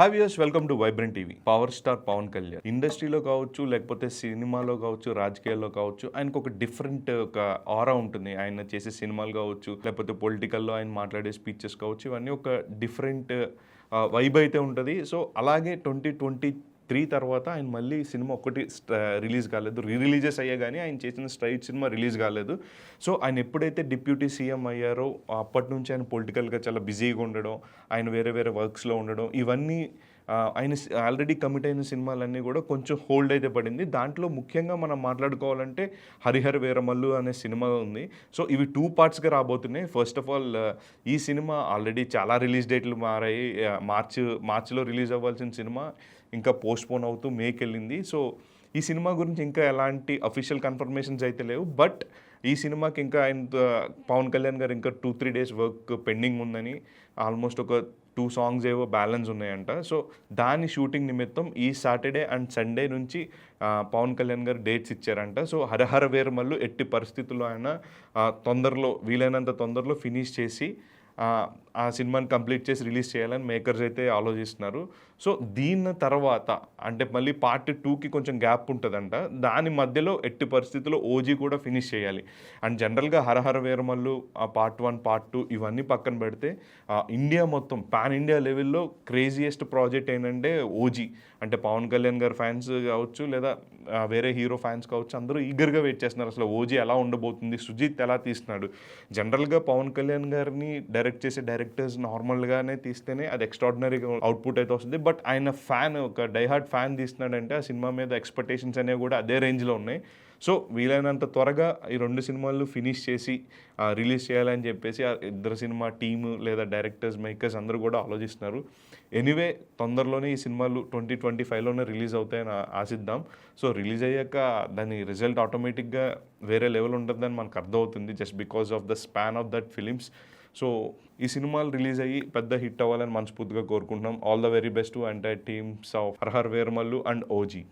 Have use welcome to Vibrant TV. Power star Pawan Kalyan. ఇండస్ట్రీలో కావచ్చు లేకపోతే సినిమాలో కావచ్చు రాజకీయాల్లో కావచ్చు ఆయనకు ఒక డిఫరెంట్ ఒక ఆరా ఉంటుంది. ఆయన చేసే సినిమాలు కావచ్చు లేకపోతే పొలిటికల్లో ఆయన మాట్లాడే స్పీచెస్ కావచ్చు ఇవన్నీ ఒక డిఫరెంట్ వైబ్ అయితే ఉంటుంది. సో అలాగే ట్వంటీ ట్వంటీ త్రీ తర్వాత ఆయన మళ్ళీ సినిమా ఒకటి రిలీజ్ కాలేదు. రీ రిలీజెస్ అయ్యే కానీ ఆయన చేసిన స్ట్రైట్ సినిమా రిలీజ్ కాలేదు. సో ఆయన ఎప్పుడైతే డిప్యూటీ సీఎం అయ్యారో అప్పటి నుంచి ఆయన పొలిటికల్గా చాలా బిజీగా ఉండడం ఆయన వేరే వేరే వర్క్స్లో ఉండడం ఇవన్నీ ఆయన ఆల్రెడీ కమిట్ అయిన సినిమాలన్నీ కూడా కొంచెం హోల్డ్ అయితే పడింది. దాంట్లో ముఖ్యంగా మనం మాట్లాడుకోవాలంటే హరిహర వీరమల్లు అనే సినిమా ఉంది. సో ఇవి టూ పార్ట్స్గా రాబోతున్నాయి. ఫస్ట్ ఆఫ్ ఆల్ ఈ సినిమా ఆల్రెడీ చాలా రిలీజ్ డేట్లు మారాయి. మార్చ్ మార్చిలో రిలీజ్ అవ్వాల్సిన సినిమా ఇంకా పోస్ట్పోన్ అవుతూ మేకి వెళ్ళింది సో ఈ సినిమా గురించి ఇంకా ఎలాంటి అఫీషియల్ కన్ఫర్మేషన్స్ అయితే లేవు. బట్ ఈ సినిమాకి ఇంకా ఆయన పవన్ కళ్యాణ్ గారు ఇంకా two three days work pending ఉందని ఆల్మోస్ట్ ఒక టూ సాంగ్స్ ఏవో బ్యాలెన్స్ ఉన్నాయంట. సో దాని షూటింగ్ నిమిత్తం ఈ సాటర్డే అండ్ సండే నుంచి పవన్ కళ్యాణ్ గారు డేట్స్ ఇచ్చారంట. సో హరహర వేరమల్లు ఎట్టి పరిస్థితుల్లో ఆయన తొందరలో వీలైనంత తొందరలో ఫినిష్ చేసి ఆ, సినిమాని కంప్లీట్ చేసి రిలీజ్ చేయాలని మేకర్స్ అయితే ఆలోచిస్తున్నారు. సో దీని తర్వాత అంటే మళ్ళీ పార్ట్ టూకి కొంచెం గ్యాప్ ఉంటుందంట. దాని మధ్యలో ఎట్టి పరిస్థితుల్లో ఓజీ కూడా ఫినిష్ చేయాలి. అండ్ జనరల్గా హరహర వీరమల్లు ఆ పార్ట్ వన్ పార్ట్ టూ ఇవన్నీ పక్కన పెడితే ఇండియా మొత్తం పాన్ ఇండియా లెవెల్లో క్రేజియెస్ట్ ప్రాజెక్ట్ ఏంటంటే ఓజీ. అంటే పవన్ కళ్యాణ్ గారి ఫ్యాన్స్ కావచ్చు లేదా వేరే హీరో ఫ్యాన్స్ కావచ్చు అందరూ ఈగర్గా వెయిట్ చేస్తున్నారు. అసలు ఓజీ ఎలా ఉండబోతుంది సుజిత్ ఎలా తీస్తున్నాడు? జనరల్గా పవన్ కళ్యాణ్ గారిని డైరెక్ట్ చేసే డైరెక్టర్స్ నార్మల్గానే తీస్తేనే అది ఎక్స్ట్రాడినరీగా అవుట్పుట్ అయితే వస్తుంది. బట్ ఆయన ఫ్యాన్ ఒక డైహార్డ్ ఫ్యాన్ తీస్తున్నాడంటే ఆ సినిమా మీద ఎక్స్పెక్టేషన్స్ అనేవి కూడా అదే రేంజ్లో ఉన్నాయి. సో వీలైనంత త్వరగా ఈ రెండు సినిమాలు ఫినిష్ చేసి రిలీజ్ చేయాలని చెప్పేసి ఆ ఇద్దరు సినిమా టీమ్ లేదా డైరెక్టర్స్ మేకర్స్ అందరూ కూడా ఆలోచిస్తున్నారు. ఎనీవే తొందరలోనే ఈ సినిమాలు ట్వంటీ ట్వంటీ ఫైవ్లోనే రిలీజ్ అవుతాయని ఆశిద్దాం. సో రిలీజ్ అయ్యాక దాని రిజల్ట్ ఆటోమేటిక్గా వేరే లెవెల్ ఉంటుందని మనకు అర్థమవుతుంది just because of the span of that films so ఈ సినిమాలు రిలీజ్ అయ్యి పెద్ద హిట్ అవ్వాలని మనస్ఫూర్తిగా కోరుకుంటున్నాం. All the very best to teams of Hari Hara Veera Mallu and OG